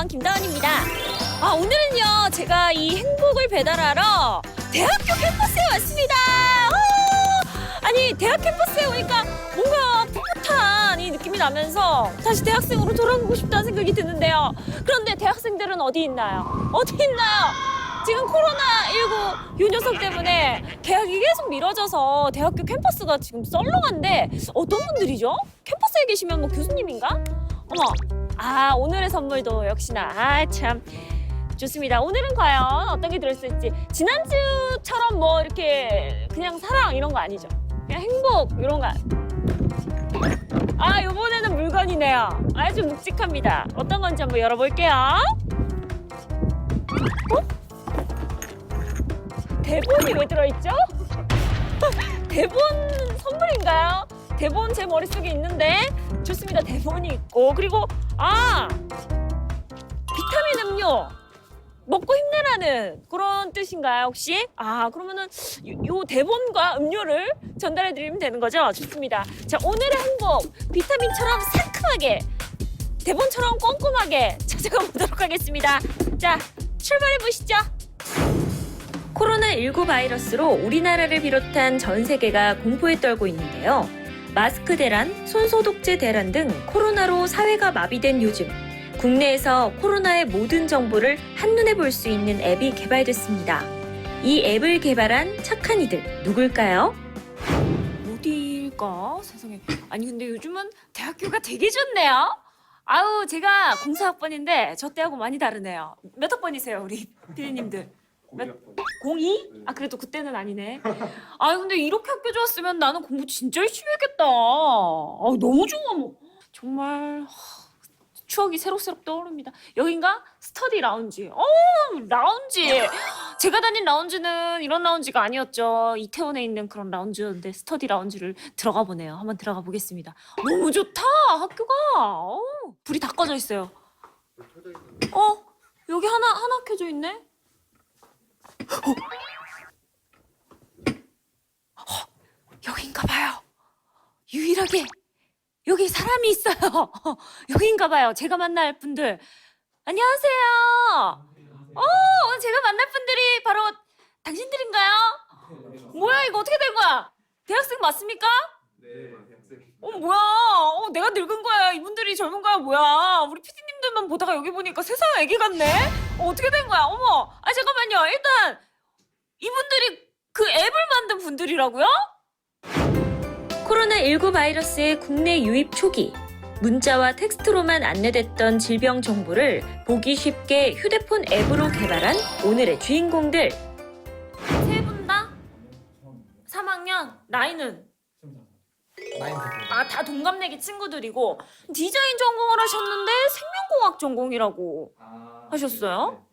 안녕하세요. 김다은입니다. 아, 오늘은요, 제가 이 행복을 배달하러 대학교 캠퍼스에 왔습니다. 어! 아니, 대학 캠퍼스에 오니까 뭔가 풋풋한 이 느낌이 나면서 다시 대학생으로 돌아가고 싶다는 생각이 드는데요. 그런데 대학생들은 어디 있나요? 어디 있나요? 지금 코로나19 요 녀석 때문에 개학이 계속 미뤄져서 대학교 캠퍼스가 지금 썰렁한데 어떤 분들이죠? 캠퍼스에 계시면 뭐 교수님인가? 어머, 아 오늘의 선물도 역시나 아 참 좋습니다. 오늘은 과연 어떤 게 들었을지 지난주처럼 뭐 이렇게 그냥 사랑 이런 거 아니죠? 그냥 행복 이런 거. 아 이번에는 물건이네요. 아주 묵직합니다. 어떤 건지 한번 열어볼게요. 어? 대본이 왜 들어있죠? 대본 선물인가요? 대본 제 머릿속에 있는데 좋습니다. 대본이 있고 그리고 아 비타민 음료 먹고 힘내라는 그런 뜻인가요 혹시? 아 그러면은 요, 요 대본과 음료를 전달해 드리면 되는 거죠? 좋습니다. 자 오늘의 행복 비타민처럼 상큼하게 대본처럼 꼼꼼하게 찾아가 보도록 하겠습니다. 자 출발해 보시죠. 코로나19 바이러스로 우리나라를 비롯한 전 세계가 공포에 떨고 있는데요. 마스크 대란, 손소독제 대란 등 코로나로 사회가 마비된 요즘 국내에서 코로나의 모든 정보를 한눈에 볼 수 있는 앱이 개발됐습니다. 이 앱을 개발한 착한 이들 누굴까요? 어디일까? 세상에. 아니 근데 요즘은 대학교가 되게 좋네요. 아우 제가 공사학번인데 저 때하고 많이 다르네요. 몇 학번이세요 우리 피디님들? 몇- 02? 아 그래도 그때는 아니네. 아 근데 이렇게 학교 좋았으면 나는 공부 진짜 열심히 했겠다. 아 너무 좋아 뭐. 정말 하, 추억이 새록새록 떠오릅니다. 여긴가? 스터디 라운지. 어 라운지. 제가 다닌 라운지는 이런 라운지가 아니었죠. 이태원에 있는 그런 라운지였는데 스터디 라운지를 들어가 보네요. 한번 들어가 보겠습니다. 너무 좋다 학교가. 어, 불이 다 꺼져 있어요. 어 여기 하나 하나 켜져 있네. 여긴가 봐요. 유일하게 여기 사람이 있어요. 여긴가 봐요. 제가 만날 분들. 안녕하세요. 어, 제가 만날 분들이 바로 당신들인가요? 뭐야 이거 어떻게 된 거야? 대학생 맞습니까? 네. 어 뭐야? 어 내가 늙은 거야. 이분들이 젊은 거야 뭐야? 우리 PD님들만 보다가 여기 보니까 세상 애기 같네. 어, 어떻게 된 거야? 어머, 아 잠깐만요. 일단 이분들이 그 앱을 만든 분들이라고요? 코로나19 바이러스의 국내 유입 초기 문자와 텍스트로만 안내됐던 질병 정보를 보기 쉽게 휴대폰 앱으로 개발한 오늘의 주인공들 세 분 다 3학년 나이는 아 다 동갑내기 친구들이고 디자인 전공을 하셨는데 생명공학 전공이라고 하셨어요?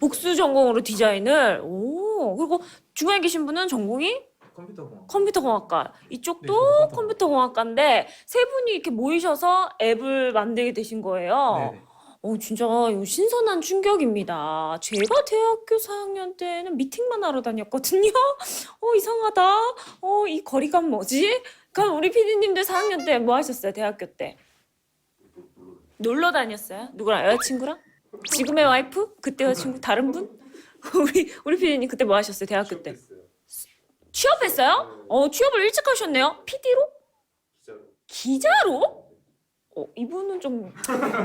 복수 전공으로 디자인을 오 그리고 중간에 계신 분은 전공이 컴퓨터 공학. 컴퓨터공학과 네, 이쪽도 저도 컴퓨터공학과인데 세 분이 이렇게 모이셔서 앱을 만들게 되신 거예요. 네네. 어 진짜 이거 신선한 충격입니다. 제가 대학교 4학년 때는 미팅만 하러 다녔거든요. 어 이상하다. 어 이 거리감 뭐지? 그럼 우리 PD님들 4학년 때 뭐 하셨어요? 대학교 때? 놀러 다녔어요? 누구랑 여자친구랑? 지금의 와이프? 그때 여자친구 다른 분? 우리 우리 PD님 그때 뭐 하셨어요? 대학교 때? 취업했어요. 어 취업을 일찍 하셨네요. PD로? 기자로. 기자로? 어, 이분은 좀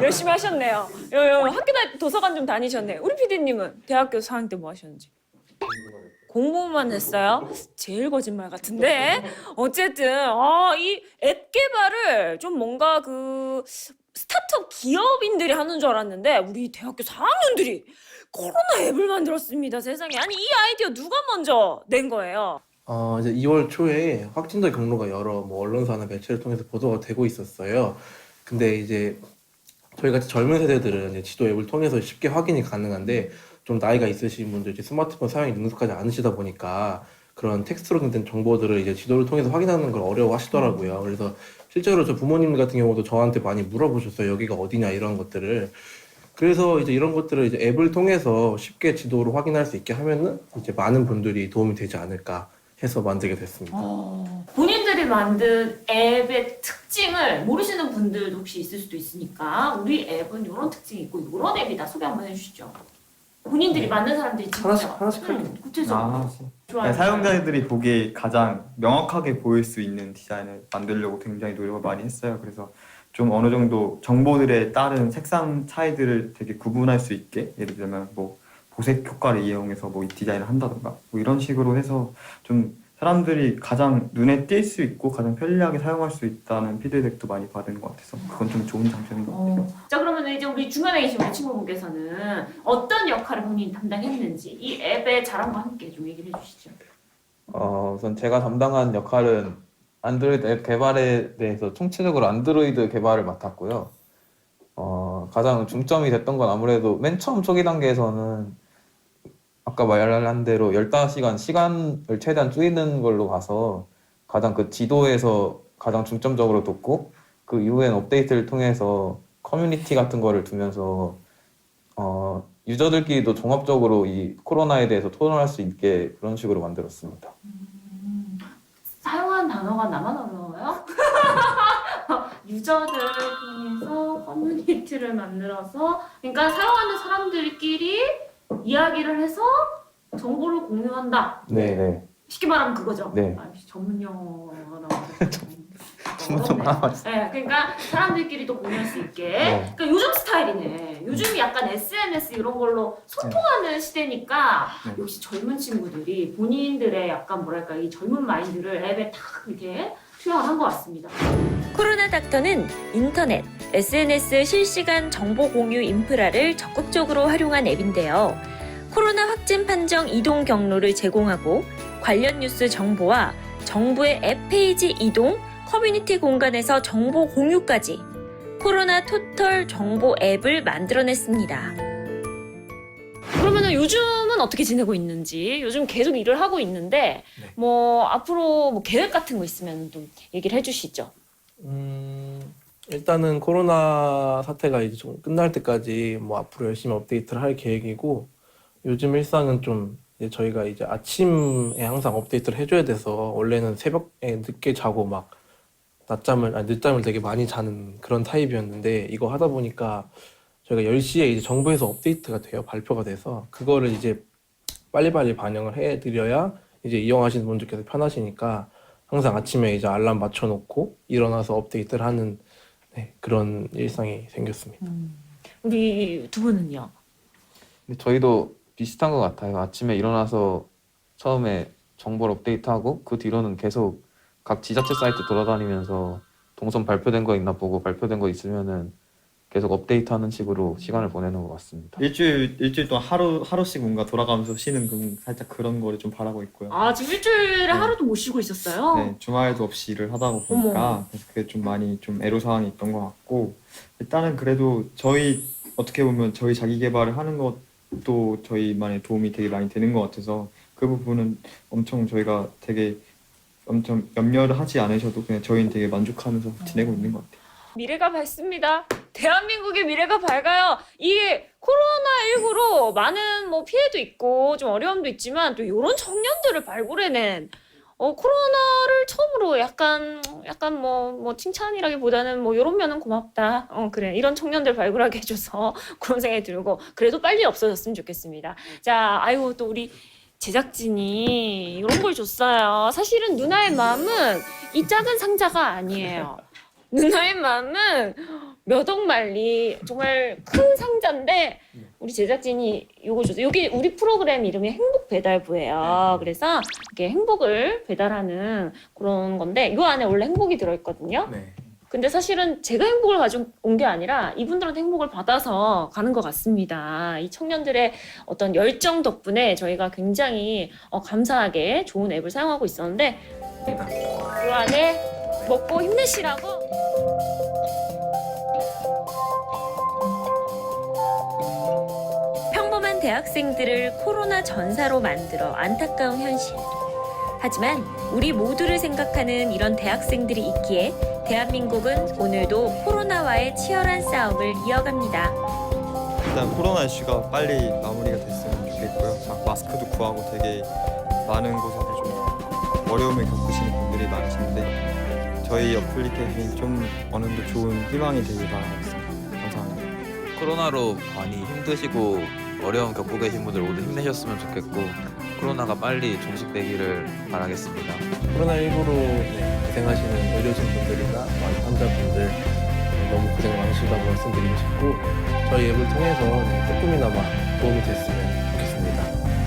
열심히 하셨네요. 요, 요, 학교 다 도서관 좀 다니셨네. 우리 PD님은 대학교 4학년 때 뭐 하셨는지? 공부만 했어요? 제일 거짓말 같은데. 어쨌든 아, 이 앱 개발을 좀 뭔가 그 스타트업 기업인들이 하는 줄 알았는데 우리 대학교 4학년들이 코로나 앱을 만들었습니다. 세상에. 아니 이 아이디어 누가 먼저 낸 거예요? 어, 이제 2월 초에 확진자 경로가 여러 뭐 언론사나 매체를 통해서 보도가 되고 있었어요. 근데 이제 저희 같이 젊은 세대들은 이제 지도 앱을 통해서 쉽게 확인이 가능한데 좀 나이가 있으신 분들 이제 스마트폰 사용이 능숙하지 않으시다 보니까 그런 텍스트로 된 정보들을 이제 지도를 통해서 확인하는 걸 어려워 하시더라고요. 그래서 실제로 저 부모님 같은 경우도 저한테 많이 물어보셨어요. 여기가 어디냐 이런 것들을. 그래서 이제 이런 것들을 이제 앱을 통해서 쉽게 지도로 확인할 수 있게 하면은 이제 많은 분들이 도움이 되지 않을까 해서 만들게 됐습니다. 어, 본인들이 본인들이 만든 앱의 특징을 모르시는 분들도 혹시 있을 수도 있으니까 우리 앱은 이런 특징이 있고 이런 앱이다 소개 한번 해주시죠. 본인들이 만든 사람들이 직접 하나씩, 하나씩 할게요. 음, 구체적으로 아, 좋아요. 네, 사용자들이 보기에 가장 명확하게 보일 수 있는 디자인을 만들려고 굉장히 노력을 많이 했어요. 그래서 좀 어느 정도 정보들에 따른 색상 차이들을 되게 구분할 수 있게 예를 들면 뭐 보색 효과를 이용해서 뭐 이 디자인을 한다던가 뭐 이런 식으로 해서 좀 사람들이 가장 눈에 띌 수 있고 가장 편리하게 사용할 수 있다는 피드백도 많이 받은 것 같아서 그건 좀 좋은 장점인 것 같아요. 어. 자 그러면 이제 우리 중간에 계신 우리 친구분께서는 어떤 역할을 본인이 담당했는지 이 앱의 자랑과 함께 좀 얘기를 해주시죠. 어, 우선 제가 담당한 역할은 안드로이드 앱 개발에 대해서 총체적으로 안드로이드 개발을 맡았고요. 어, 가장 중점이 됐던 건 아무래도 맨 처음 초기 단계에서는 아까 말한 대로 15시간 시간을 최대한 줄이는 걸로 가서 가장 그 지도에서 가장 중점적으로 뒀고 그 이후엔 업데이트를 통해서 커뮤니티 같은 거를 두면서 어, 유저들끼리도 종합적으로 이 코로나에 대해서 토론할 수 있게 그런 식으로 만들었습니다. 사용한 단어가 나만 어려워요? 유저들 통해서 커뮤니티를 만들어서 그러니까 사용하는 사람들끼리 이야기를 해서 정보를 공유한다. 네, 네. 쉽게 말하면 그거죠. 네. 아, 전문 용어가 나와서 네, 그러니까 사람들끼리도 공유할 수 있게. 네. 그러니까 요즘 스타일이네. 요즘이 약간 SNS 이런 걸로 소통하는 시대니까 네. 역시 젊은 친구들이 본인들의 약간 뭐랄까 이 젊은 마인드를 앱에 탁 이렇게 투영한 것 같습니다. 코로나 닥터는 인터넷, SNS 실시간 정보 공유 인프라를 적극적으로 활용한 앱인데요. 코로나 확진 판정 이동 경로를 제공하고 관련 뉴스 정보와 정부의 앱 페이지 이동, 커뮤니티 공간에서 정보 공유까지 코로나 토털 정보 앱을 만들어냈습니다. 그러면은 요즘은 어떻게 지내고 있는지 요즘 계속 일을 하고 있는데 네. 뭐 앞으로 뭐 계획 같은 거 있으면 좀 얘기를 해주시죠. 음, 일단은 코로나 사태가 이제 좀 끝날 때까지 뭐 앞으로 열심히 업데이트를 할 계획이고 요즘 일상은 좀 이제 저희가 이제 아침에 항상 업데이트를 해줘야 돼서 원래는 새벽에 늦게 자고 막 낮잠을 아니 늦잠을 되게 많이 자는 그런 타입이었는데 이거 하다 보니까 저희가 10시에 이제 정부에서 업데이트가 돼요 발표가 돼서. 그거를 이제 빨리빨리 반영을 해드려야 이제 이용하시는 분들께서 편하시니까 항상 아침에 이제 알람 맞춰놓고 일어나서 업데이트를 하는 네, 그런 일상이 생겼습니다. 우리 두 분은요? 근데 저희도 비슷한 것 같아요. 아침에 일어나서 처음에 정보를 업데이트하고 그 뒤로는 계속 각 지자체 사이트 돌아다니면서 동선 발표된 거 있나 보고 발표된 거 있으면은 계속 업데이트하는 식으로 시간을 보내는 것 같습니다. 일주일 일주일 동안 하루 하루씩 뭔가 돌아가면서 쉬는 그 살짝 그런 거를 좀 바라고 있고요. 아 지금 일주일에 네. 하루도 못 쉬고 있었어요? 네, 주말도 없이 일을 하다 보니까. 그래서 그게 좀 많이 좀 애로 사항이 있던 것 같고 일단은 그래도 저희 어떻게 보면 저희 자기 개발을 하는 것도 저희만의 도움이 되게 많이 되는 것 같아서 그 부분은 엄청 저희가 되게 엄청 염려를 하지 않으셔도 그냥 저희는 되게 만족하면서 지내고 있는 것 같아요. 미래가 밝습니다. 대한민국의 미래가 밝아요. 이게 코로나19로 많은 뭐 피해도 있고 좀 어려움도 있지만 또 이런 청년들을 발굴해낸 어, 코로나를 처음으로 약간 약간 뭐뭐 칭찬이라기보다는 뭐 이런 면은 고맙다. 어 그래 이런 청년들 발굴하게 해줘서 그런 생각이 들고 그래도 빨리 없어졌으면 좋겠습니다. 자 아이고 또 우리 제작진이 이런 걸 줬어요. 사실은 누나의 마음은 이 작은 상자가 아니에요. 누나의 마음은 몇 억 말리 정말 큰 상자인데 우리 제작진이 요거 줬어요. 여기 우리 프로그램 이름이 행복 배달부예요. 그래서 이렇게 행복을 배달하는 그런 건데 이 안에 원래 행복이 들어있거든요. 네. 근데 사실은 제가 행복을 가져온 게 아니라 이분들한테 행복을 받아서 가는 것 같습니다. 이 청년들의 어떤 열정 덕분에 저희가 굉장히 어, 감사하게 좋은 앱을 사용하고 있었는데 이 안에 먹고 힘내시라고 대학생들을 코로나 전사로 만들어 안타까운 현실. 하지만 우리 모두를 생각하는 이런 대학생들이 있기에 대한민국은 오늘도 코로나와의 치열한 싸움을 이어갑니다. 일단 코로나 이슈가 빨리 마무리가 됐으면 좋겠고요. 막 마스크도 구하고 되게 많은 곳에서 좀 어려움을 겪으시는 분들이 많으신데 저희 어플리케이션이 좀 어느 정도 좋은 희망이 되길 바라겠습니다. 감사합니다. 코로나로 많이 힘드시고 어려움 겪고 계신 분들 모두 힘내셨으면 좋겠고 코로나가 빨리 종식되기를 바라겠습니다. 코로나19로 고생하시는 의료진분들이나 많은 환자분들 너무 고생 많으시다고 말씀드리고 싶고 저희 앱을 통해서 네, 조금이나마 도움이 됐으면 좋겠습니다.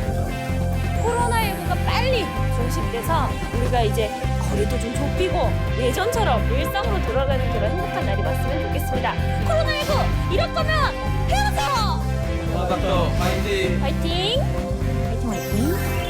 감사합니다. 코로나19가 빨리 종식돼서 우리가 이제 거리도 좀 좁히고 예전처럼 일상으로 돌아가는 그런 행복한 날이 왔으면 좋겠습니다. 코로나19 이럴 거면 헤어져! 아, 한번더 파이팅! 파이팅! 파이팅, 파이팅!